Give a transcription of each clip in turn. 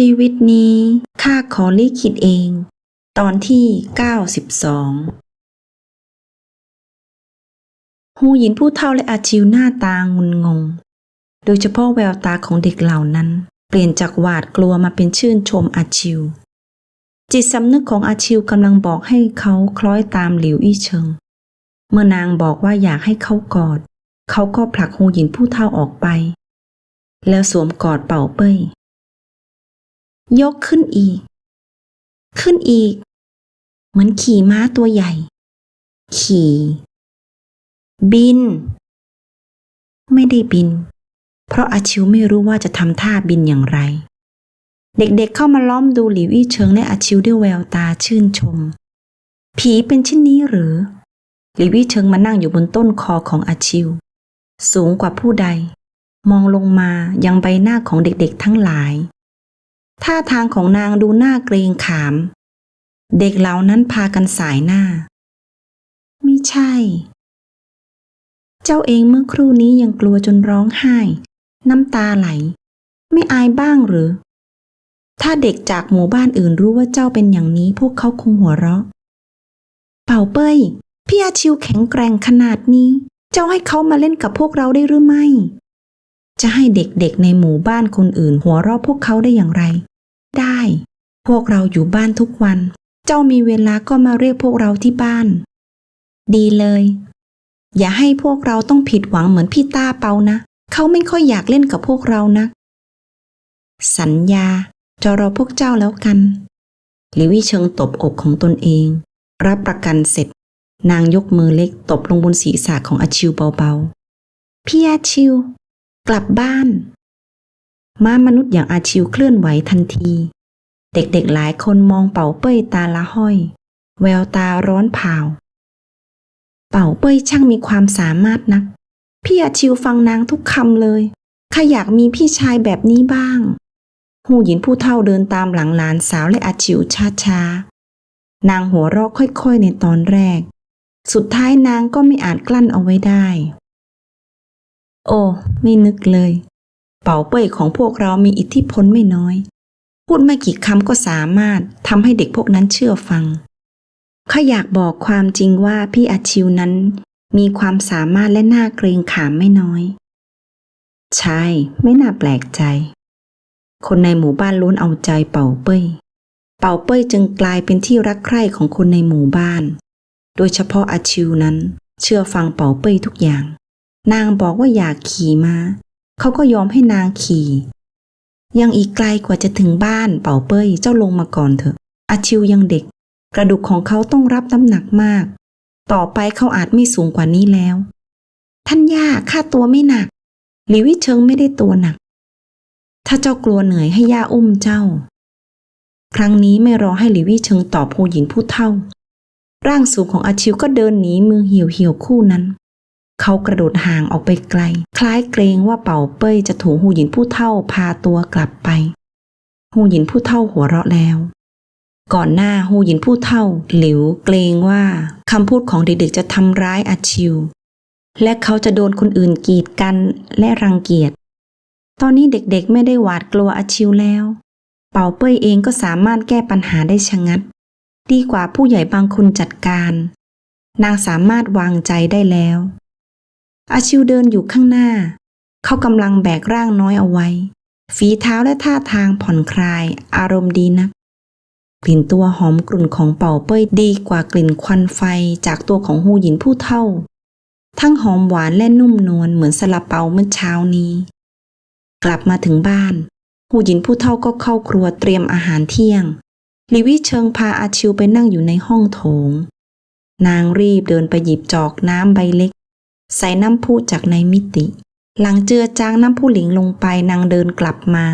ชีวิตนี้ ข้าขอลิขิตเอง ตอนที่ 92ฮูหยินผู้เฒ่าและอาชิวหน้าตางุนงง โดยเฉพาะแววตาของเด็กเหล่านั้น เปลี่ยนจากหวาดกลัวมาเป็นชื่นชมอาชิว จิตสำนึกของอาชิวกำลังบอกให้เขาคล้อยตามหลิวอี้เชิง เมื่อนางบอกว่าอยากให้เขากอด เขาก็ผลักฮูหยินผู้เฒ่าออกไป แล้วสวมกอดเป่าเป้ย ยกขึ้นอีก ขึ้นอีก เหมือนขี่ม้าตัวใหญ่ ขี่ บิน ไม่ได้บิน เพราะอาชิวไม่รู้ว่าจะทำท่าบินอย่างไร เด็กๆเข้ามาล้อมดูหลิวอี้เชิงและอาชิวด้วยแววตาชื่นชม ผีเป็นเช่นนี้หรือ หลิวอี้เชิงมานั่งอยู่บนต้นคอของอาชิว สูงกว่าผู้ใด มองลงมายังใบหน้าของเด็กๆทั้งหลาย ท่าทางของนางดูน่าเกรงขาม เด็กเหล่านั้นพากันสายหน้า ไม่ใช่ เจ้าเองเมื่อครู่นี้ยังกลัวจนร้องไห้ น้ำตาไหล ไม่อายบ้างหรือ ถ้าเด็กจากหมู่บ้านอื่นรู้ว่าเจ้าเป็นอย่างนี้พวกเขาคงหัวเราะ เป่าเป้ยพี่อาชิวแข็งแกร่งขนาดนี้ เจ้าให้เขามาเล่นกับพวกเราได้หรือไม่ จะให้เด็กๆในหมู่บ้านคนอื่น หัวเราะพวกเขาได้อย่างไร ได้ พวกเราอยู่บ้านทุกวัน เจ้ามีเวลาก็มาเรียกพวกเราที่บ้าน ดีเลย อย่าให้พวกเราต้องผิดหวังเหมือนพี่ต้าเปานะ เขาไม่ค่อยอยากเล่นกับพวกเรานะ สัญญาจะรอพวกเจ้าแล้วกันลิวิเชิงตบอกของตนเอง รับประกันเสร็จ นางยกมือเล็กตบลงบนศีรษะของอาชิวเบาๆพี่อาชิว กลับบ้าน ม้ามนุษย์อย่างอาชิวเคลื่อนไหวทันที เด็กๆหลายคนมองเป่าเป้ยตาละห้อย แววตาร้อนเผาเป่าเป้ยช่างมีความสามารถนัก พี่อาชิวฟังนางทุกคำเลยข้าอยากมีพี่ชายแบบนี้บ้าง หูหยินผู้เฒ่าเดินตามหลังหลานสาวและอาชิวช้าๆ นางหัวเราะค่อยๆในตอนแรก สุดท้ายนางก็ไม่อาจกลั้นเอาไว้ได้ โอ้ไม่นึกเลย เป่าเป้ยของพวกเรามีอิทธิพลไม่น้อย พูดไม่กี่คำก็สามารถทำให้เด็กพวกนั้นเชื่อฟังข้าอยากบอกความจริงว่าพี่อาชิวนั้น มีความสามารถและน่าเกรงขามไม่น้อย ใช่ ไม่น่าแปลกใจ คนในหมู่บ้านล้วนเอาใจเป่าเป้ย เป่าเป้ยจึงกลายเป็นที่รักใคร่ของคนในหมู่บ้าน โดยเฉพาะอาชิวนั้น เชื่อฟังเป่าเป้ยทุกอย่าง นางบอกว่าอยากขี่มา เขาก็ยอมให้นางขี่ ยังอีกไกลกว่าจะถึงบ้านเป่าเป้ยเจ้าลงมาก่อนเถอะ อาชิวยังเด็ก กระดูกของเขาต้องรับน้ำหนักมาก ต่อไปเขาอาจไม่สูงกว่านี้แล้ว ท่านย่าค่าตัวไม่หนัก หลิวิเชิงไม่ได้ตัวหนัก ถ้าเจ้ากลัวเหนื่อยให้ย่าอุ้มเจ้า ครั้งนี้ไม่รอให้หลิวิเชิงตอบผู้หญิงผู้เท่า ร่างสูงของอาชิวก็เดินหนีมือเหี่ยวเหี่ยวคู่นั้น เขากระโดดห่างออกไปไกล คล้ายเกรงว่าเป่าเป้ยจะถูกหูหยินผู้เท่าพาตัวกลับไป หูหยินผู้เท่าหัวเราะแล้ว ก่อนหน้าหูหยินผู้เท่า หลิวเกรงว่าคำพูดของเด็กๆจะทำร้ายอาชิว และเขาจะโดนคนอื่นกีดกันและรังเกียจ ตอนนี้เด็กๆไม่ได้หวาดกลัวอาชิวแล้ว เป่าเป้ยเองก็สามารถแก้ปัญหาได้ชะงัด ดีกว่าผู้ใหญ่บางคนจัดการ นางสามารถวางใจได้แล้ว อาชิวเดินอยู่ข้างหน้า เขากำลังแบกร่างน้อยเอาไว้ ฝีเท้าและท่าทางผ่อนคลาย อารมณ์ดีนัก กลิ่นตัวหอมกลุ่นของเป่าเป้ยดีกว่ากลิ่นควันไฟจากตัวของหูหยินผู้เท่า ทั้งหอมหวานและนุ่มนวลเหมือนสลับเปาเมื่อเช้านี้ กลับมาถึงบ้าน หูหยินผู้เท่าก็เข้าครัวเตรียมอาหารเที่ยงลิวิเชิงพาอาชิวไปนั่งอยู่ในห้องโถง นางรีบเดินไปหยิบจอกน้ำใบเล็ก ใส่น้ำพุจากในมิติ หลังเจือจางน้ำพุหลิงลงไปนางเดินกลับมา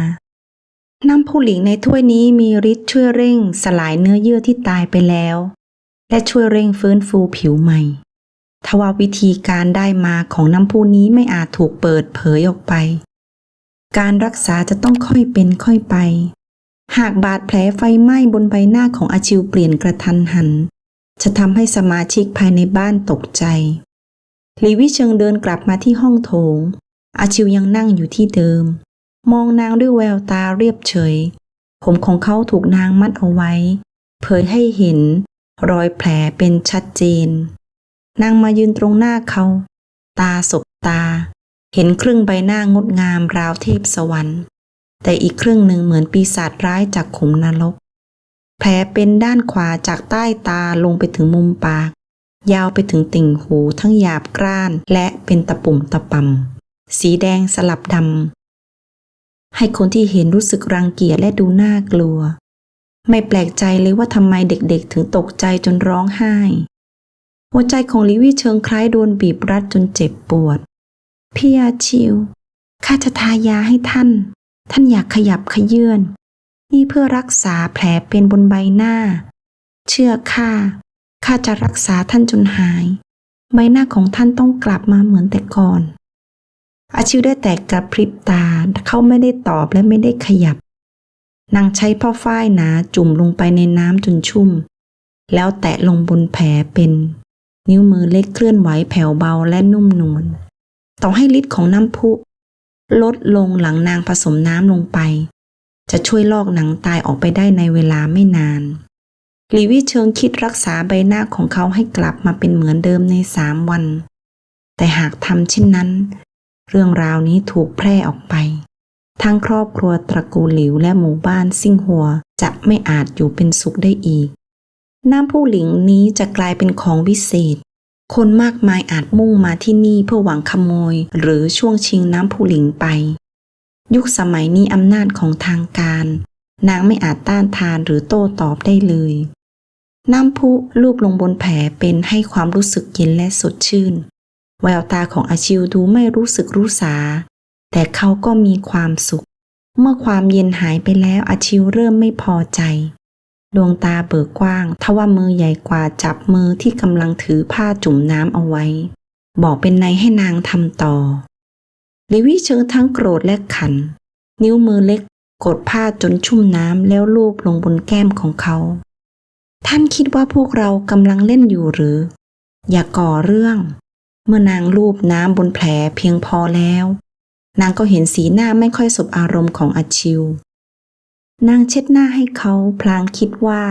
น้ำพุหลิงในถ้วยนี้มีฤทธิ์ช่วยเร่งสลายเนื้อเยื่อที่ตายไปแล้ว และช่วยเร่งฟื้นฟูผิวใหม่ทว่าวิธีการได้มาของน้ำพุนี้ไม่อาจถูกเปิดเผยออกไป การรักษาจะต้องค่อยเป็นค่อยไป หากบาดแผลไฟไหม้บนใบหน้าของอาชิวเปลี่ยนกระทันหัน จะทำให้สมาชิกภายในบ้านตกใจ หลีวิเชิงเดินกลับมาที่ห้องโถง อาชิวยังนั่งอยู่ที่เดิม มองนางด้วยแววตาเรียบเฉย ผมของเขาถูกนางมัดเอาไว้ เผยให้เห็น รอยแผลเป็นชัดเจน นางมายืนตรงหน้าเขา ตาสบตา เห็นครึ่งใบหน้างดงามราวเทพสวรรค์ แต่อีกครึ่งหนึ่งเหมือนปีศาจร้ายจากขุมนรกแผลเป็นด้านขวาจากใต้ตาลงไปถึงมุมปาก ยาวไปถึงติ่งหูทั้งหยาบกร้าน และเป็นตะปุ่มตะปำสีแดงสลับดำให้คนที่เห็นรู้สึกรังเกียจและดูน่ากลัว ไม่แปลกใจเลยว่าทำไมเด็กๆ ถึงตกใจจนร้องไห้ หัวใจของลิวี่เชิงคล้ายโดนบีบรัดจนเจ็บปวด พี่อาชิวข้าจะทายาให้ท่าน ท่านอยากขยับขยื่นนี่เพื่อรักษาแผลเป็นบนใบหน้า เชื่อข้า ข้าจะรักษาท่านจนหาย ใบหน้าของท่านต้องกลับมาเหมือนแต่ก่อน อาชิวได้แต่กระพริบตาเขาไม่ได้ตอบและไม่ได้ขยับ นางใช้ผ้าฝ้ายหนาจุ่มลงไปในน้ำจนชุ่ม แล้วแตะลงบนแผลเป็น นิ้วมือเล็กเคลื่อนไหวแผ่วเบาและนุ่มนวลต่อให้ฤทธิ์ของน้ำพุ ลดลงหลังนางผสมน้ำลงไป จะช่วยลอกหนังตายออกไปได้ในเวลาไม่นาน ลีวิเชิงคิดรักษาใบหน้าของเขาให้กลับมาเป็นเหมือนเดิมในสามวัน แต่หากทำเช่นนั้น เรื่องราวนี้ถูกแพร่ออกไป ทั้งครอบครัวตระกูลหลิวและหมู่บ้านซิ่งหัวจะไม่อาจอยู่เป็นสุขได้อีก น้ำผู้หลิงนี้จะกลายเป็นของวิเศษ คนมากมายอาจมุ่งมาที่นี่เพื่อหวังขโมย หรือช่วงชิงน้ำผู้หลิงไป ยุคสมัยนี้อำนาจของทางการ นางไม่อาจต้านทานหรือโต้ตอบได้เลย น้ำพุลูบลงบนแผลเป็นให้ความรู้สึกเย็นและสดชื่น แววตาของอาชิวดูไม่รู้สึกรู้สา แต่เขาก็มีความสุข เมื่อความเย็นหายไปแล้วอาชิวเริ่มไม่พอใจ ดวงตาเบิกกว้างทว่ามือใหญ่กว่าจับมือที่กำลังถือผ้าจุ่มน้ำเอาไว้ บอกเป็นในให้นางทำต่อลิวิเชิงทั้งโกรธและขัน นิ้วมือเล็กกดผ้าจนชุ่มน้ำแล้วลูบลงบนแก้มของเขา ท่านคิดว่าพวกเรากำลังเล่นอยู่หรือ อย่าก่อเรื่อง เมื่อนางลูบน้ำบนแผลเพียงพอแล้ว นางก็เห็นสีหน้าไม่ค่อยสบอารมณ์ของอาชิว นางเช็ดหน้าให้เขาพลางคิดว่า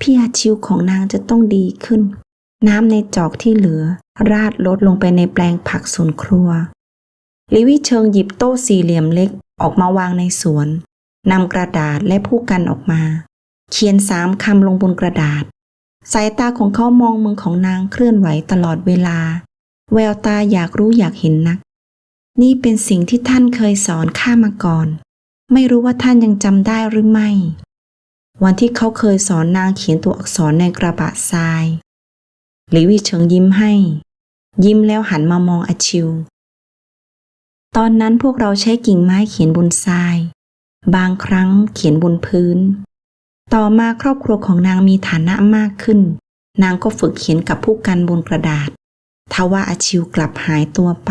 พี่อาชิวของนางจะต้องดีขึ้น น้ำในจอกที่เหลือ ราดลดลงไปในแปลงผักสวนครัว ลิวิเชิงหยิบโต๊ะสี่เหลี่ยมเล็กออกมาวางในสวนนำกระดาษและผู้กันออกมา เขียนสามคำลงบนกระดาษ สายตาของเขามองมือของนางเคลื่อนไหวตลอดเวลา แววตาอยากรู้อยากเห็นนัก นี่เป็นสิ่งที่ท่านเคยสอนข้ามาก่อน ไม่รู้ว่าท่านยังจำได้หรือไม่ วันที่เขาเคยสอนนางเขียนตัวอักษรในกระบะทรายหลิวิเฉิงยิ้มให้ ยิ้มแล้วหันมามองอาชิว ตอนนั้นพวกเราใช้กิ่งไม้เขียนบนทราย บางครั้งเขียนบนพื้น ต่อมาครอบครัวของนางมีฐานะมากขึ้น นางก็ฝึกเขียนกับผู้กันบนกระดาษ ทว่าอาชิวกลับหายตัวไป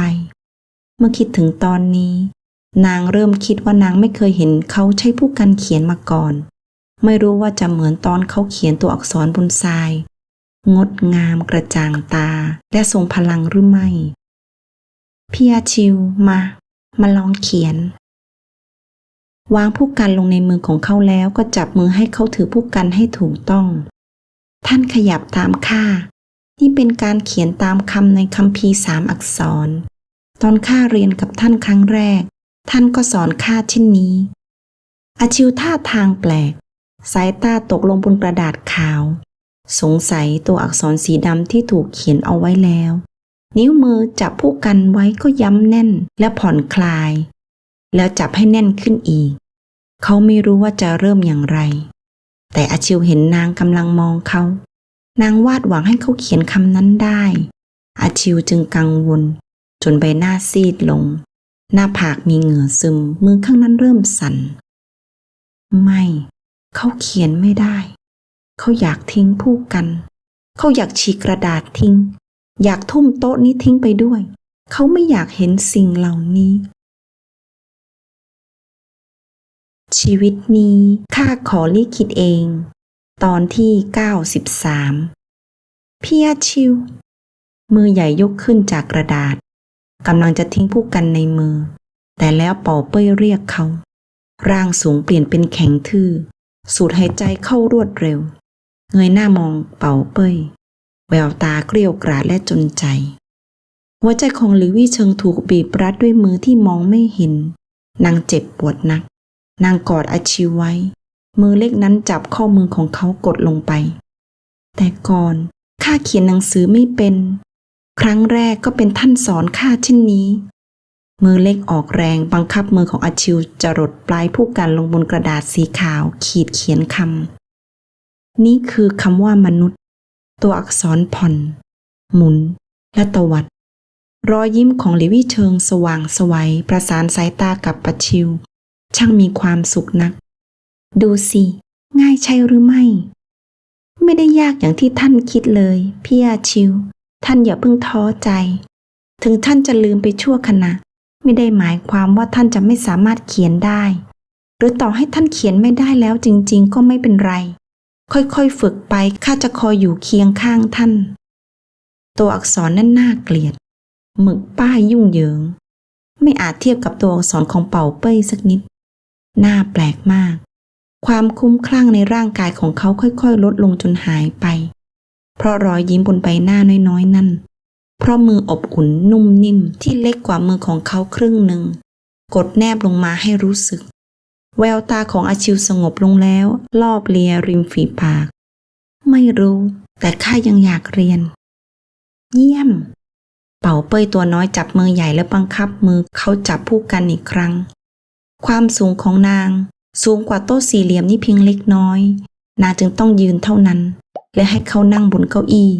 เมื่อคิดถึงตอนนี้ นางเริ่มคิดว่านางไม่เคยเห็นเขาใช้ผู้กันเขียนมาก่อน ไม่รู้ว่าจะเหมือนตอนเขาเขียนตัวอักษรบนทราย งดงามกระจ่างตาและทรงพลังหรือไม่พี่อาชิวมา มาลองเขียน วางผู้กันลงในมือของเขาแล้วก็จับมือให้เขาถือผู้กันให้ถูกต้อง ท่านขยับตามข้านี่เป็นการเขียนตามคำในคัมภีสามอักษร ตอนข้าเรียนกับท่านครั้งแรก ท่านก็สอนข้าเช่นนี้ อาชิวท่าทางแปลก สายตาตกลงบนกระดาษขาว สงสัยตัวอักษรสีดำที่ถูกเขียนเอาไว้แล้ว นิ้วมือจับผู้กันไว้ก็ย้ำแน่นและผ่อนคลาย แล้วจับให้แน่นขึ้นอีก เขาไม่รู้ว่าจะเริ่มอย่างไร แต่อาชิวเห็นนางกำลังมองเขา นางวาดหวังให้เขาเขียนคำนั้นได้ อาชิวจึงกังวล จนใบหน้าซีดลง หน้าผากมีเหงื่อซึม มือข้างนั้นเริ่มสั่น ไม่ เขาเขียนไม่ได้ เขาอยากทิ้งผู้กัน เขาอยากฉีกกระดาษทิ้ง อยากทุ่มโต๊ะนี้ทิ้งไปด้วย เขาไม่อยากเห็นสิ่งเหล่านี้ ชีวิตนี้ข้าขอลิขิตเอง ตอนที่ 93 พี่อาชิว มือใหญ่ยกขึ้นจากกระดาษกำลังจะทิ้งผู้กันในมือ แต่แล้วเป่าเป้ยเรียกเขา ร่างสูงเปลี่ยนเป็นแข็งทื่อ สูดหายใจเข้ารวดเร็ว เงยหน้ามองเป่าเป้ย แววตาเกลียวกราดและจนใจ หัวใจของหลิววี่เชิงถูกบีบรัดด้วยมือที่มองไม่เห็นนางเจ็บปวดนัก นางกอดอาชิวไว้ มือเล็กนั้นจับข้อมือของเขากดลงไป แต่ก่อนข้าเขียนหนังสือไม่เป็น ครั้งแรกก็เป็นท่านสอนข้าเช่นนี้ มือเล็กออกแรงบังคับมือของอาชิวจรดปลายผู้กันลงบนกระดาษสีขาวขีดเขียนคำนี่คือคำว่ามนุษย์ ตัวอักษรผ่อน หมุน และตวัดรอยยิ้มของหลิวี่เชิงสว่างสวัยประสานสายตากับปะชิว ช่างมีความสุขนัก ดูสิ ง่ายใช่หรือไม่ ไม่ได้ยากอย่างที่ท่านคิดเลยพี่อาชิว ท่านอย่าเพิ่งท้อใจ ถึงท่านจะลืมไปชั่วขณะ ไม่ได้หมายความว่าท่านจะไม่สามารถเขียนได้ หรือต่อให้ท่านเขียนไม่ได้แล้วจริง ๆ ก็ไม่เป็นไร ค่อยๆฝึกไปข้าจะคอยอยู่เคียงข้างท่าน ตัวอักษรนั่นน่าเกลียดหมึกป้ายยุ่งเหยิง ไม่อาจเทียบกับตัวอักษรของเป่าเป้ยสักนิด น่าแปลกมาก ความคุ้มคลั่งในร่างกายของเขาค่อยๆ ลดลงจนหายไป เพราะรอยยิ้มบนใบหน้าน้อยๆ นั่น เพราะมืออบอุ่นนุ่มนิ่มที่เล็กกว่ามือของเขาครึ่งหนึ่ง กดแนบลงมาให้รู้สึก แววตาของอาชิวสงบลงแล้ว ลอบเลียริมฝีปาก ไม่รู้ แต่ข้ายังอยากเรียน เยี่ยม เป่าเป้ยตัวน้อยจับมือใหญ่และบังคับมือเขาจับผู้กันอีกครั้ง ความสูงของนาง สูงกว่าโต๊ะสี่เหลี่ยมนี่เพียงเล็กน้อย นางจึงต้องยืนเท่านั้น และให้เขานั่งบนเก้าอี้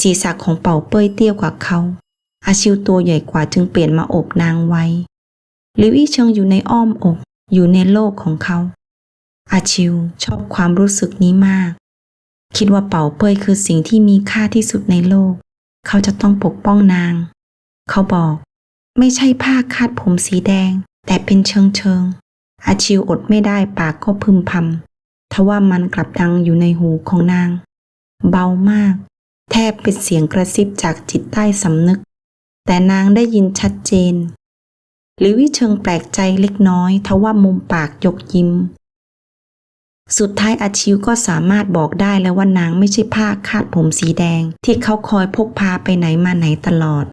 ศีรษะของเป่าเป้ยเตี้ยกว่าเขา อาชิวตัวใหญ่กว่าจึงเปลี่ยนมาโอบนางไว้ลิวอี้เชิงอยู่ในอ้อมอก อยู่ในโลกของเขา อาชิวชอบความรู้สึกนี้มาก คิดว่าเป่าเป้ยคือสิ่งที่มีค่าที่สุดในโลก เขาจะต้องปกป้องนาง เขาบอก ไม่ใช่ผ้าคาดผมสีแดง แต่เป็นเชิงเชิง อาชิวอดไม่ได้ปากก็พึมพำทว่ามันกลับดังอยู่ในหูของนาง เบามาก แทบเป็นเสียงกระซิบจากจิตใต้สำนึก แต่นางได้ยินชัดเจน หรือวิเชิงแปลกใจเล็กน้อยทว่ามุมปากยกยิ้ม สุดท้ายอาชิวก็สามารถบอกได้แล้วว่านางไม่ใช่ผ้าคาดผมสีแดง ที่เขาคอยพกพาไปไหนมาไหนตลอด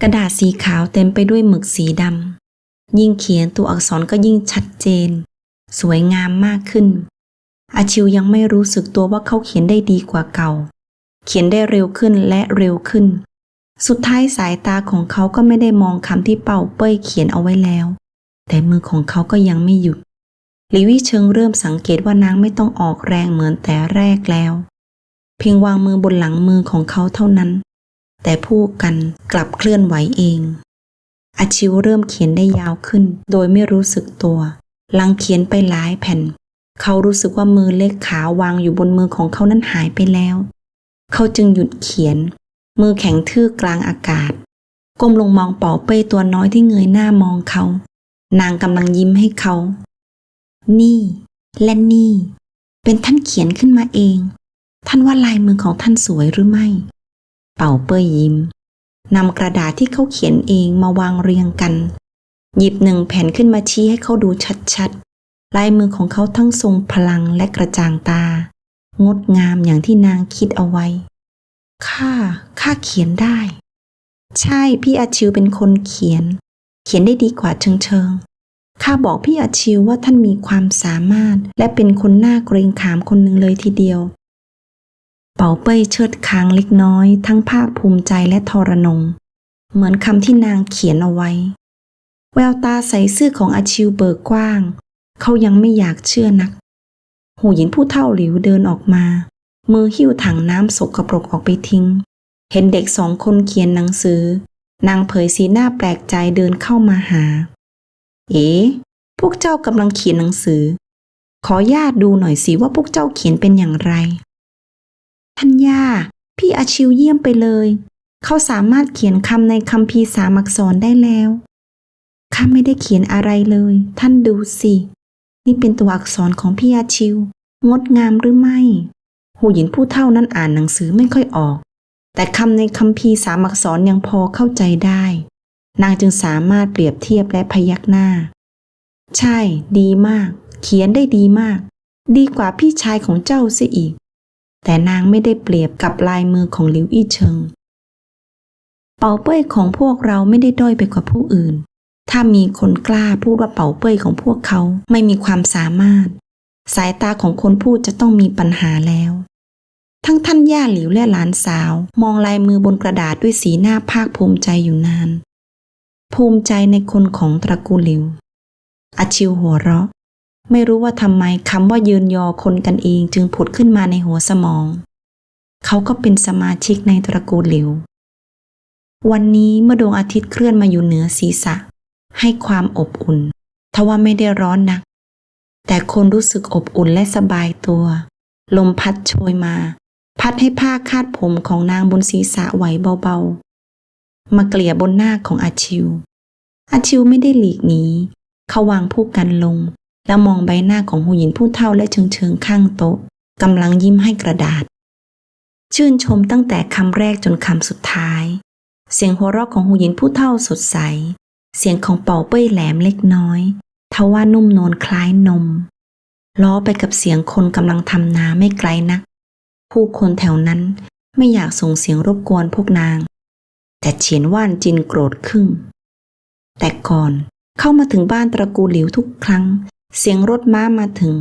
กระดาษสีขาวเต็มไปด้วยหมึกสีดำ ยิ่งเขียนตัวอักษรก็ยิ่งชัดเจน สวยงามมากขึ้น อาชิวยังไม่รู้สึกตัวว่าเขาเขียนได้ดีกว่าเก่า เขียนได้เร็วขึ้นและเร็วขึ้น สุดท้ายสายตาของเขาก็ไม่ได้มองคำที่เป่าเป้ยเขียนเอาไว้แล้ว แต่มือของเขาก็ยังไม่หยุดลิวี่เชิงเริ่มสังเกตว่านางไม่ต้องออกแรงเหมือนแต่แรกแล้ว เพียงวางมือบนหลังมือของเขาเท่านั้น แต่ผู้กันกลับเคลื่อนไหวเอง อาชิวเริ่มเขียนได้ยาวขึ้น โดยไม่รู้สึกตัวหลังเขียนไปหลายแผ่น เขารู้สึกว่ามือเล็กขาวางอยู่บนมือของเขานั้นหายไปแล้ว เขาจึงหยุดเขียน มือแข็งทื่อกลางอากาศ ก้มลงมองเป่าเป้ตัวน้อยที่เงยหน้ามองเขา นางกำลังยิ้มให้เขา นี่ และนี่ เป็นท่านเขียนขึ้นมาเอง ท่านว่าลายมือของท่านสวยหรือไม่ เป่าเป้ยยิ้ม นำกระดาษที่เขาเขียนเองมาวางเรียงกัน หยิบหนึ่งแผ่นขึ้นมาชี้ให้เขาดูชัดๆ ลายมือของเขาทั้งทรงพลังและกระจ่างตา งดงามอย่างที่นางคิดเอาไว้ ข้า ข้าเขียนได้ ใช่พี่อาชิวเป็นคนเขียน เขียนได้ดีกว่าเชิงเชิงข้าบอกพี่อาชิวว่าท่านมีความสามารถ และเป็นคนน่าเกรงขามคนหนึ่งเลยทีเดียว เป่าเป้ยเชิดค้างเล็กน้อย ทั้งภาคภูมิใจและทรนง เหมือนคำที่นางเขียนเอาไว้ แววตาใสซื่อของอาชิวเบิกกว้าง เขายังไม่อยากเชื่อนัก หูหญินผู้เท่าหลิวเดินออกมา มือหิ้วถังน้ำสกปรกออกไปทิ้ง เห็นเด็กสองคนเขียนหนังสือ นางเผยสีหน้าแปลกใจเดินเข้ามาหา เอ๋พวกเจ้ากำลังเขียนหนังสือ ขอญาตดูหน่อยสิว่าพวกเจ้าเขียนเป็นอย่างไร ท่านย่าพี่อาชิวเยี่ยมไปเลย เขาสามารถเขียนคำในคัมภีร์สามอักษรได้แล้วข้าไม่ได้เขียนอะไรเลย ท่านดูสิ นี่เป็นตัวอักษรของพี่อาชิว งดงามหรือไม่หูหญินผู้เท่านั้นอ่านหนังสือไม่ค่อยออก แต่คำในคัมภีร์สามอักษรยังพอเข้าใจได้ นางจึงสามารถเปรียบเทียบและพยักหน้า ใช่ ดีมาก เขียนได้ดีมาก ดีกว่าพี่ชายของเจ้าเสียอีก แต่นางไม่ได้เปรียบกับลายมือของหลิวอี้เชิง เป่าเป้ยของพวกเราไม่ได้ด้อยไปกว่าผู้อื่น ถ้ามีคนกล้าพูดว่าเป่าเป้ยของพวกเขาไม่มีความสามารถ สายตาของคนพูดจะต้องมีปัญหาแล้ว ทั้งท่านย่าหลิวและหลานสาว มองลายมือบนกระดาษด้วยสีหน้าภาคภูมิใจอยู่นาน ภูมิใจในคนของตระกูลหลิวอาชิวหัวเราะ ไม่รู้ว่าทำไมคำว่ายืนยอคนกันเองจึงผุดขึ้นมาในหัวสมอง เขาก็เป็นสมาชิกในตระกูลหลิว วันนี้เมื่อดวงอาทิตย์เคลื่อนมาอยู่เหนือศีรษะ ให้ความอบอุ่น ทว่าไม่ได้ร้อนนัก แต่คนรู้สึกอบอุ่นและสบายตัว ลมพัดโชยมา พัดให้ผ้าคาดผมของนางบนศีรษะไหวเบาๆ มาเกลี่ยบนหน้าของอาชิว อาชิวไม่ได้หลีกหนีเขาวางผู้กันลง แล้วมองใบหน้าของหูหญินผู้เฒ่าและเชิงเชิงข้างโต๊ะกำลังยิ้มให้กระดาษ ชื่นชมตั้งแต่คำแรกจนคำสุดท้าย เสียงหัวเราะของหูหญินผู้เฒ่าสดใส เสียงของเป่าเป้ยแหลมเล็กน้อยทว่านุ่มนวลคล้ายนม ล้อไปกับเสียงคนกำลังทำนาไม่ไกลนัก ผู้คนแถวนั้นไม่อยากส่งเสียงรบกวนพวกนาง แต่เฉียนว่านจินโกรธขึ้นแต่ก่อนเข้ามาถึงบ้านตระกูลหลิวทุกครั้ง เสียงรถม้ามาถึง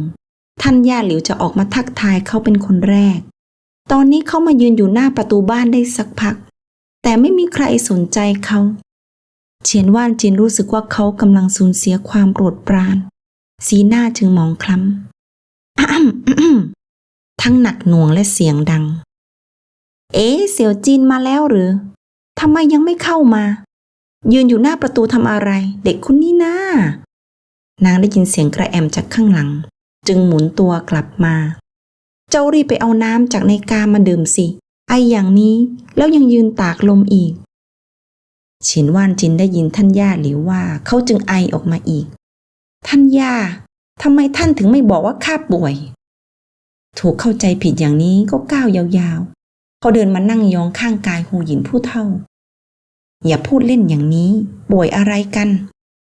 ท่านย่าหลิวจะออกมาทักทายเขาเป็นคนแรก ตอนนี้เขามายืนอยู่หน้าประตูบ้านได้สักพัก แต่ไม่มีใครสนใจเขาเฉียนว่านจินรู้สึกว่าเขากำลังสูญเสียความโปรดปรานสีหน้าจึงมองคล้ำทั้งหนักหน่วงและเสียงดัง เอ๊ะเสี่ยวจีนมาแล้วหรือทำไมยังไม่เข้ามา ยืนอยู่หน้าประตูทำอะไร เด็กคนนี้นะ นางได้ยินเสียงกระแอมจากข้างหลัง จึงหมุนตัวกลับมา เจ้ารีบไปเอาน้ำจากในกามาดื่มสิ ไออย่างนี้แล้วยังยืนตากลมอีก ฉินว่านจินได้ยินท่านย่าหลิวว่าเขาจึงไอออกมาอีก ท่านย่าทำไมท่านถึงไม่บอกว่าข้าป่วย ถูกเข้าใจผิดอย่างนี้ก็ก้าวยาวๆ เขาเดินมานั่งยองข้างกายหูหยินผู้เฒ่า อย่าพูดเล่นอย่างนี้ ป่วยอะไรกัน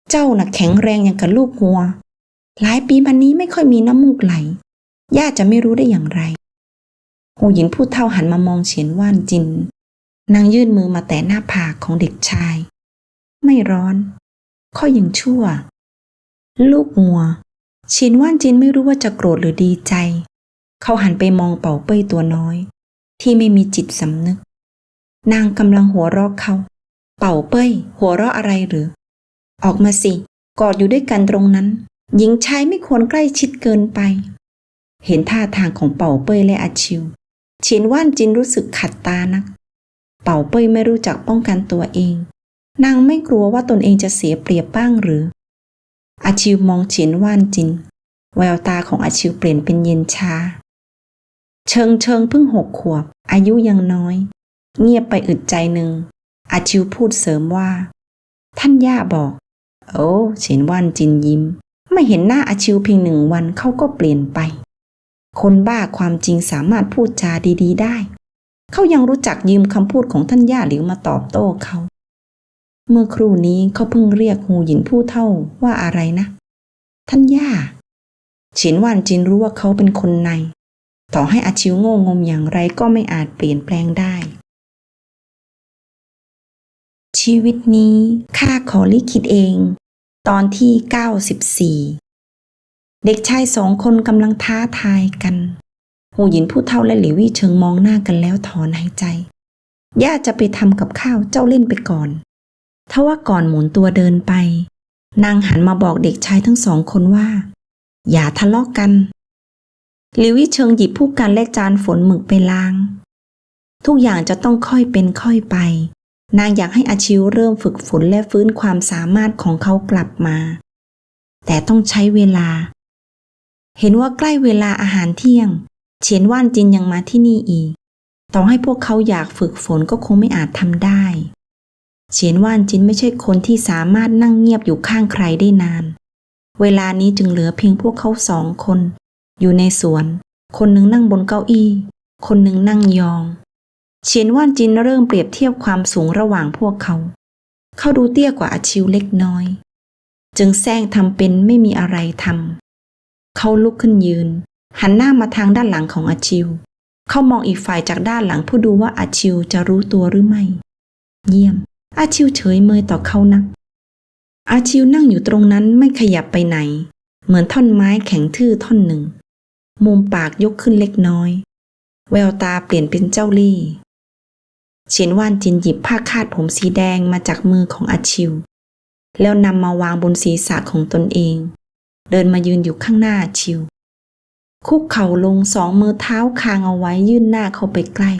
เจ้าน่ะแข็งแรงอย่างกับลูกงัว หลายปีมานี้ไม่ค่อยมีน้ำมูกไหล ย่าจะไม่รู้ได้อย่างไร หูหยินผู้เฒ่าหันมามองเฉียนว่านจิน นางยื่นมือมาแตะหน้าผากของเด็กชาย ไม่ร้อน ข้อยังชั่ว ลูกงัวเฉียนว่านจินไม่รู้ว่าจะโกรธหรือดีใจ เขาหันไปมองเป่าเป้ยตัวน้อย ที่ไม่มีจิตสำนึก นางกำลังหัวเราะเขา เป่าเป้ย หัวเราะอะไรหรือ ออกมาสิ กอดอยู่ด้วยกันตรงนั้น หญิงชายไม่ควรใกล้ชิดเกินไป เห็นท่าทางของเป่าเป้ยและอาชิวเฉียนว่านจินรู้สึกขัดตานัก เป่าเป้ยไม่รู้จักป้องกันตัวเอง นางไม่กลัวว่าตนเองจะเสียเปรียบบ้างหรือ อาชิวมองเฉียนว่านจิน แววตาของอาชิวเปลี่ยนเป็นเย็นชา เชิงเชิงเพิ่งหกขวบ อายุยังน้อย เงียบไปอึดใจหนึ่งอาชิวพูดเสริมว่า ท่านย่าบอก โอ้เฉียนว่านจินยิ้ม ไม่เห็นหน้าอาชิวเพียงหนึ่งวันเขาก็เปลี่ยนไป คนบ้าความจริงสามารถพูดจาดีๆ ได้ เขายังรู้จักยืมคำพูดของท่านย่าหลิวมาตอบโต้เขา เมื่อครู่นี้เขาเพิ่งเรียกหูหยินผู้เท่าว่าอะไรนะ ท่านย่าเฉินหวานจินรู้ว่าเขาเป็นคนใน ต่อให้อาชิวโง่งมอย่างไรก็ไม่อาจเปลี่ยนแปลงได้ชีวิตนี้ข้าขอลิขิตเอง ตอนที่ 94 เด็กชายสองคนกำลังท้าทายกัน หูหยินผู้เท่าและหลิวี่เชิงมองหน้ากันแล้วถอนหายใจ ย่าจะไปทำกับข้าวเจ้าเล่นไปก่อนทว่าก่อนหมุนตัวเดินไป นางหันมาบอกเด็กชายทั้งสองคนว่า อย่าทะเลาะกกัน หลิวี่เชิงหยิบผู้กันและจานฝนหมึกไปล้าง ทุกอย่างจะต้องค่อยเป็นค่อยไป นางอยากให้อาชิวเริ่มฝึกฝนและฟื้นความสามารถของเขากลับมา แต่ต้องใช้เวลา เห็นว่าใกล้เวลาอาหารเที่ยง เฉียนว่านจินยังมาที่นี่อีก ต่อให้พวกเขาอยากฝึกฝนก็คงไม่อาจทำได้ เฉียนว่านจินไม่ใช่คนที่สามารถนั่งเงียบอยู่ข้างใครได้นาน เวลานี้จึงเหลือเพียงพวกเขาสองคน อยู่ในสวน คนหนึ่งนั่งบนเก้าอี้ คนหนึ่งนั่งยอง เฉียนว่านจินเริ่มเปรียบเทียบความสูงระหว่างพวกเขา เขาดูเตี้ยกว่าอาชิวเล็กน้อย จึงแซงทำเป็นไม่มีอะไรทำเขาลุกขึ้นยืน หันหน้ามาทางด้านหลังของอาชิว เขามองอีกฝ่ายจากด้านหลังเพื่อดูว่าอาชิวจะรู้ตัวหรือไม่ เยี่ยม อาชิวเฉยเมยต่อเขานัก อาชิวนั่งอยู่ตรงนั้นไม่ขยับไปไหน เหมือนท่อนไม้แข็งทื่อท่อนหนึ่ง มุมปากยกขึ้นเล็กน้อย แววตาเปลี่ยนเป็นเจ้าเล่ เฉียนว่านจินหยิบผ้าคาดผมสีแดงมาจากมือของอาชิว แล้วนำมาวางบนศีรษะของตนเอง เดินมายืนอยู่ข้างหน้าอาชิว คุกเข่าลงสองมือเท้าคางเอาไว้ยื่นหน้าเข้าไปใกล้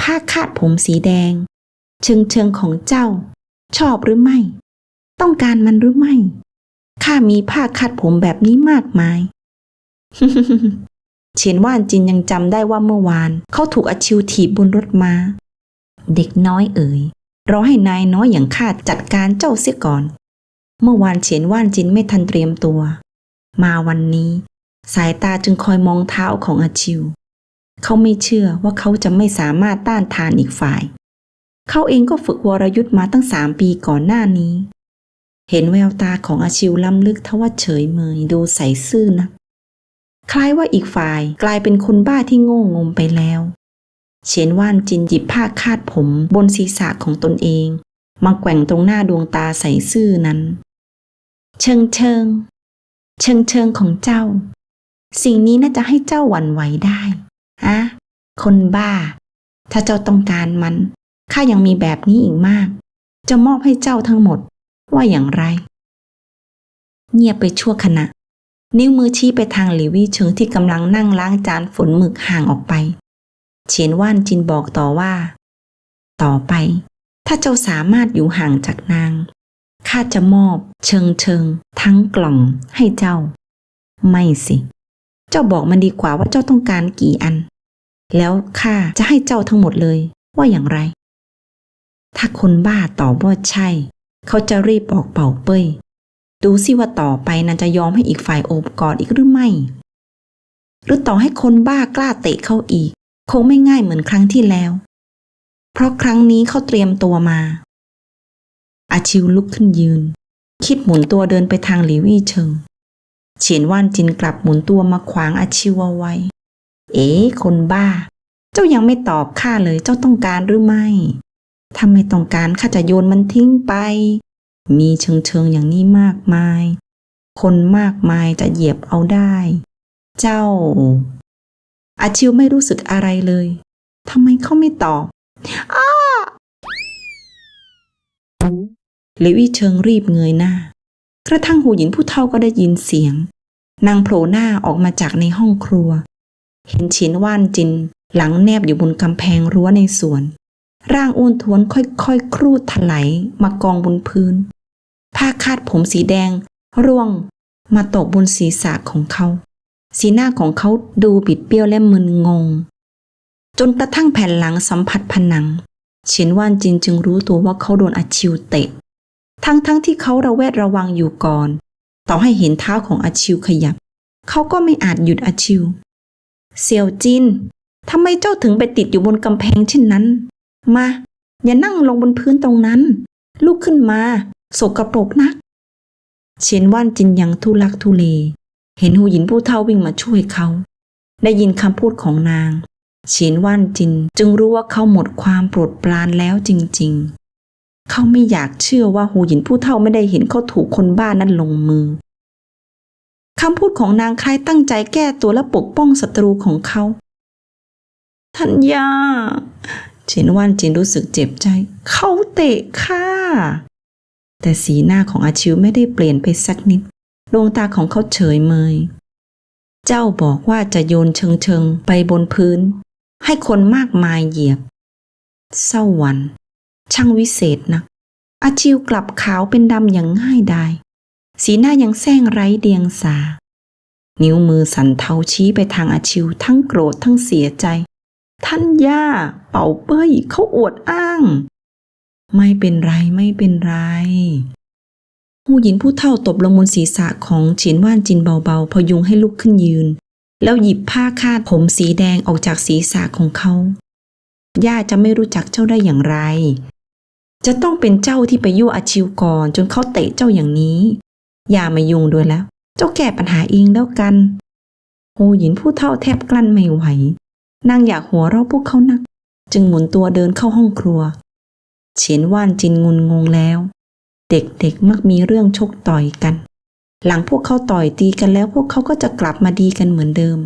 ผ้าคาดผมสีแดง เชิงเชิงของเจ้า ชอบหรือไม่ ต้องการมันหรือไม่ข้ามีผ้าคาดผมแบบนี้มากมาย เฉียนว่านจินยังจำได้ว่าเมื่อวาน เขาถูกอาชิวถีบบนรถมา เด็กน้อยเอ๋ยรอให้นายน้อยอย่างข้าจัดการเจ้าเสียก่อน เมื่อวานเฉียนว่านจินไม่ทันเตรียมตัว มาวันนี้ สายตาจึงคอยมองเท้าของอาชิว เขาไม่เชื่อว่าเขาจะไม่สามารถต้านทานอีกฝ่าย เขาเองก็ฝึกวรยุทธ์มาตั้งสามปีก่อนหน้านี้ เห็นแววตาของอาชิวล้ำลึกทว่าเฉยเมยดูใสซื่อนะ คล้ายว่าอีกฝ่ายกลายเป็นคนบ้าที่โง่งมไปแล้ว เฉียนว่านจินหยิบผ้าคาดผมบนศีรษะของตนเอง มาแกว่งตรงหน้าดวงตาใสซื่อนั้น เชิงเชิง เชิงเชิงของเจ้า สิ่งนี้น่าจะให้เจ้าหวั่นไหวได้อะคนบ้า ถ้าเจ้าต้องการมันข้ายังมีแบบนี้อีกมาก จะมอบให้เจ้าทั้งหมดว่าอย่างไร เงียบไปชั่วขณะ นิ้วมือชี้ไปทางหลิวี่เชิงที่กำลังนั่งล้างจานฝนหมึกห่างออกไปเฉียนว่านจินบอกต่อว่า ต่อไป ถ้าเจ้าสามารถอยู่ห่างจากนางข้าจะมอบ เชิงเชิง ทั้งกล่องให้เจ้า ไม่สิ เจ้าบอกมันดีกว่าว่าเจ้าต้องการกี่อัน แล้วข้าจะให้เจ้าทั้งหมดเลยว่าอย่างไร ถ้าคนบ้าตอบว่าใช่ เขาจะรีบบอกเป่าเป้ย ดูสิว่าต่อไปนันจะยอมให้อีกฝ่ายโอบกอดอีกหรือไม่ หรือต่อให้คนบ้ากล้าเตะเขาอีก คงไม่ง่ายเหมือนครั้งที่แล้ว เพราะครั้งนี้เขาเตรียมตัวมา อาชิวลุกขึ้นยืน คิดหมุนตัวเดินไปทางหลิวี่เชิง เฉียนว่านจินกลับหมุนตัวมาขวางอาชิวเอาไว้ เอ๋คนบ้า เจ้ายังไม่ตอบข้าเลยเจ้าต้องการหรือไม่ถ้าไม่ต้องการข้าจะโยนมันทิ้งไป มีเชิงเชิงอย่างนี้มากมาย คนมากมายจะเหยียบเอาได้ เจ้า อาชิวไม่รู้สึกอะไรเลยทำไมเขาไม่ตอบอ้าเลวี่เชิงรีบเงยหน้า กระทั่งหูหญิงผู้เฒ่าก็ได้ยินเสียง นางโผล่หน้าออกมาจากในห้องครัว เห็นฉินว่านจินหลังแนบอยู่บนกำแพงรั้วในสวน ร่างอ้วนท้วนค่อยๆครูดถลายมากองบนพื้น ผ้าคาดผมสีแดง ร่วงมาตกบนศีรษะของเขา สีหน้าของเขาดูบิดเบี้ยวและมึนงง จนกระทั่งแผ่นหลังสัมผัสผนังเฉียนว่านจินจึงรู้ตัวว่าเขาโดนอาชิวเตะ ทั้งๆทที่เขาระแวดระวังอยู่ก่อน ต่อให้เห็นเท้าของอาชิวขยับ เขาก็ไม่อาจหยุดอาชิว เสี่ยวจินทำไมเจ้าถึงไปติดอยู่บนกำแพงเช่นนั้น มา อย่านั่งลงบนพื้นตรงนั้น ลุกขึ้นมา สกรปรกนักเฉียนว่านจินยังทุลักทุเล เห็นหูหญินผู้เฒ่าวิ่งมาช่วยเขา ได้ยินคำพูดของนางเฉียนว่านจินจึงรู้ว่าเขาหมดความโปรดปรานแล้วจริง ๆ เขาไม่อยากเชื่อว่าหูหญินผู้เฒ่าไม่ได้เห็นเขาถูกคนบ้านนั้นลงมือคำพูดของนางคล้ายตั้งใจแก้ตัวและปกป้องศัตรูของเขาทัญญา เฉียนว่านจินรู้สึกเจ็บใจ เขาเตะข้าแต่สีหน้าของอาชิวไม่ได้เปลี่ยนไปสักนิดดวงตาของเขาเฉยเมย เจ้าบอกว่าจะโยนเชิงเชิงไปบนพื้น ให้คนมากมายเหยียบ เศร้าวัน ช่างวิเศษนัก อาชิวกลับขาวเป็นดำอย่างง่ายดาย สีหน้ายังแซงไร้เดียงสา นิ้วมือสั่นเทาชี้ไปทางอาชิวทั้งโกรธทั้งเสียใจ ท่านย่า เป่าเป้ยเขาอวดอ้าง ไม่เป็นไรไม่เป็นไรผู้หญิงผู้เฒ่าตบลงบนศีรษะของเฉียนว่านจินเบาๆ พยุงให้ลุกขึ้นยืน แล้วหยิบผ้าคาดผมสีแดงออกจากศีรษะของเขาย่าจะไม่รู้จักเจ้าได้อย่างไร จะต้องเป็นเจ้าที่ไปยั่วอาชิวก่อนจนเขาเตะเจ้าอย่างนี้ อย่ามายุ่งด้วยแล้ว เจ้าแก้ปัญหาเองแล้วกันโฮหยินผู้เท่าแทบกลั้นไม่ไหว นางอยากหัวเราะพวกเขานัก จึงหมุนตัวเดินเข้าห้องครัว เฉียนว่านจินงุนงงแล้ว เด็กๆมักมีเรื่องชกต่อยกัน หลังพวกเขาต่อยตีกันแล้วพวกเขาก็จะกลับมาดีกันเหมือนเดิม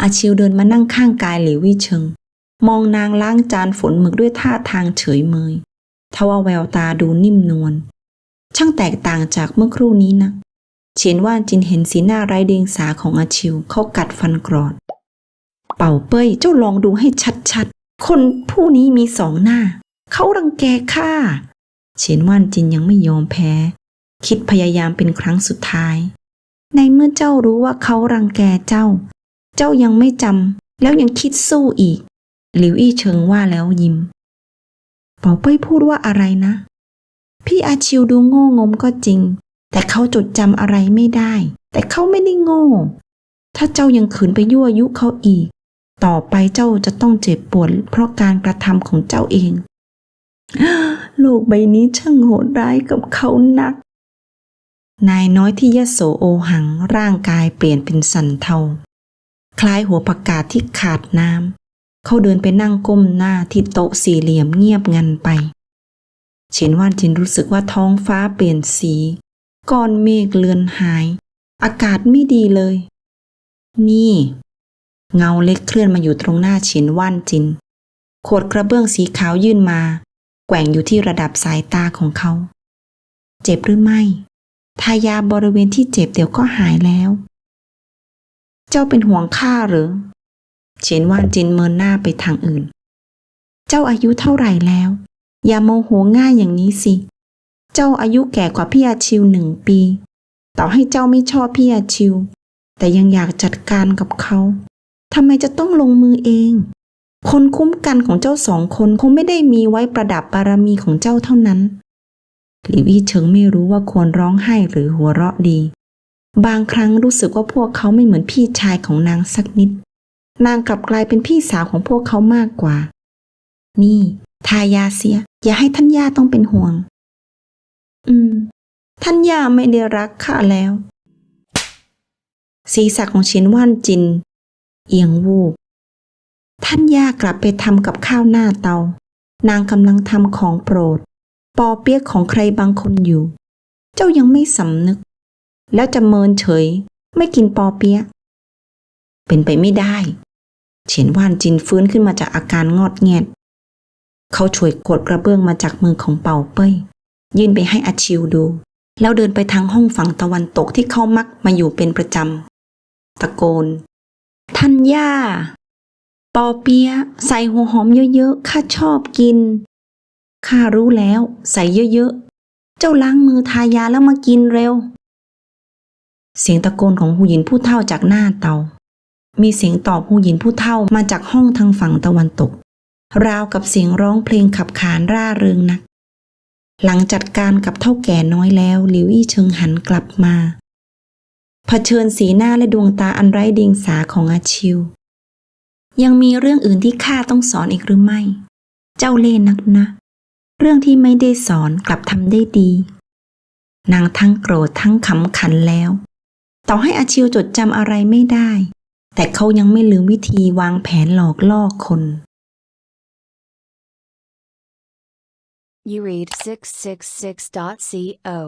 อาชิวเดินมานั่งข้างกายหลิววี่เชิง มองนางล้างจานฝนหมึกด้วยท่าทางเฉยเมยทว่าแววตาดูนิ่มนวลช่างแตกต่างจากเมื่อครู่นี้นะเฉียนว่านจินเห็นสีหน้าไร้เดียงสาของอาชิวเขากัดฟันกรอด เป่าเป้ยเจ้าลองดูให้ชัดๆ คนผู้นี้มีสองหน้า เขารังแกข้าเฉียนว่านจินยังไม่ยอมแพ้ คิดพยายามเป็นครั้งสุดท้าย ในเมื่อเจ้ารู้ว่าเขารังแกเจ้า เจ้ายังไม่จำแล้วยังคิดสู้อีก หลิวอี้เชิงว่าแล้วยิ้ม เป่าเป้ยพูดว่าอะไรนะ พี่อาชิวดูโง่งมก็จริง แต่เขาจดจำอะไรไม่ได้ แต่เขาไม่ได้โง่ ถ้าเจ้ายังขืนไปยั่วยุเขาอีก ต่อไปเจ้าจะต้องเจ็บปวดเพราะการกระทำของเจ้าเอง โลกใบนี้ช่างโหดร้ายกับเขานัก นายน้อยที่ยโสโอหังร่างกายเปลี่ยนเป็นสันเทา คล้ายหัวผักกาดที่ขาดน้ำ เขาเดินไปนั่งก้มหน้าที่โต๊ะสี่เหลี่ยมเงียบงันไปเฉียนว่านจินรู้สึกว่าท้องฟ้าเปลี่ยนสี ก้อนเมฆเลือนหาย อากาศไม่ดีเลย นี่ เงาเล็กเคลื่อนมาอยู่ตรงหน้าเฉียนว่านจินขวดกระเบื้องสีขาวยื่นมา แกว่งอยู่ที่ระดับสายตาของเขา เจ็บหรือไม่ ทายาบริเวณที่เจ็บเดี๋ยวก็หายแล้ว เจ้าเป็นห่วงข้าหรือเฉียนว่านจินเมินหน้าไปทางอื่น เจ้าอายุเท่าไหร่แล้ว อย่าโมโหง่ายอย่างนี้สิ เจ้าอายุแก่กว่าพี่อาชิวหนึ่งปี ต่อให้เจ้าไม่ชอบพี่อาชิว แต่ยังอยากจัดการกับเขา ทำไมจะต้องลงมือเอง คนคุ้มกันของเจ้าสองคนคงไม่ได้มีไว้ประดับบารมีของเจ้าเท่านั้นหลิวี่เฉิงไม่รู้ว่าควรร้องไห้หรือหัวเราะดี บางครั้งรู้สึกว่าพวกเขาไม่เหมือนพี่ชายของนางสักนิด นางกลับกลายเป็นพี่สาวของพวกเขามากกว่า นี่ ทายาเสีย อย่าให้ท่านย่าต้องเป็นห่วง อืม ท่านย่าไม่ได้รักข้าแล้ว ศีรษะของเฉียนว่านจิน เอียงวูบ ท่านย่ากลับไปทำกับข้าวหน้าเตา นางกำลังทำของโปรด ปอเปี๊ยกของใครบางคนอยู่ เจ้ายังไม่สำนึก แล้วจะเมินเฉย ไม่กินปอเปี๊ยะเป็นไปไม่ได้ เฉียนว่านจินฟื้นขึ้นมาจากอาการงอดแงดเขาช่วยกดกระเบื้องมาจากมือของเป่าเป้ย ยื่นไปให้อาชิวดู แล้วเดินไปทางห้องฝั่งตะวันตกที่เขามักมาอยู่เป็นประจำ ตะโกน ท่านย่าปอเปียะใส่หัวหอมเยอะๆ ข้าชอบกิน ข้ารู้แล้วใส่เยอะๆ เจ้าล้างมือทายาแล้วมากินเร็ว เสียงตะโกนของหูหยินผู้เฒ่าจากหน้าเตา มีเสียงตอบหูหยินผู้เฒ่ามาจากห้องทางฝั่งตะวันตก ราวกับเสียงร้องเพลงขับขานร่าเริงนัก หลังจัดการกับเท่าแก่น้อยแล้วหลิวอี้เชิงหันกลับมา เผชิญสีหน้าและดวงตาอันไร้เดียงสาของอาชิว ยังมีเรื่องอื่นที่ข้าต้องสอนอีกหรือไม่ เจ้าเล่นักนะ เรื่องที่ไม่ได้สอนกลับทำได้ดี นางทั้งโกรธทั้งขำขันแล้ว ต่อให้อาชิวจดจำอะไรไม่ได้ แต่เขายังไม่ลืมวิธีวางแผนหลอกล่อคน You read 666.co.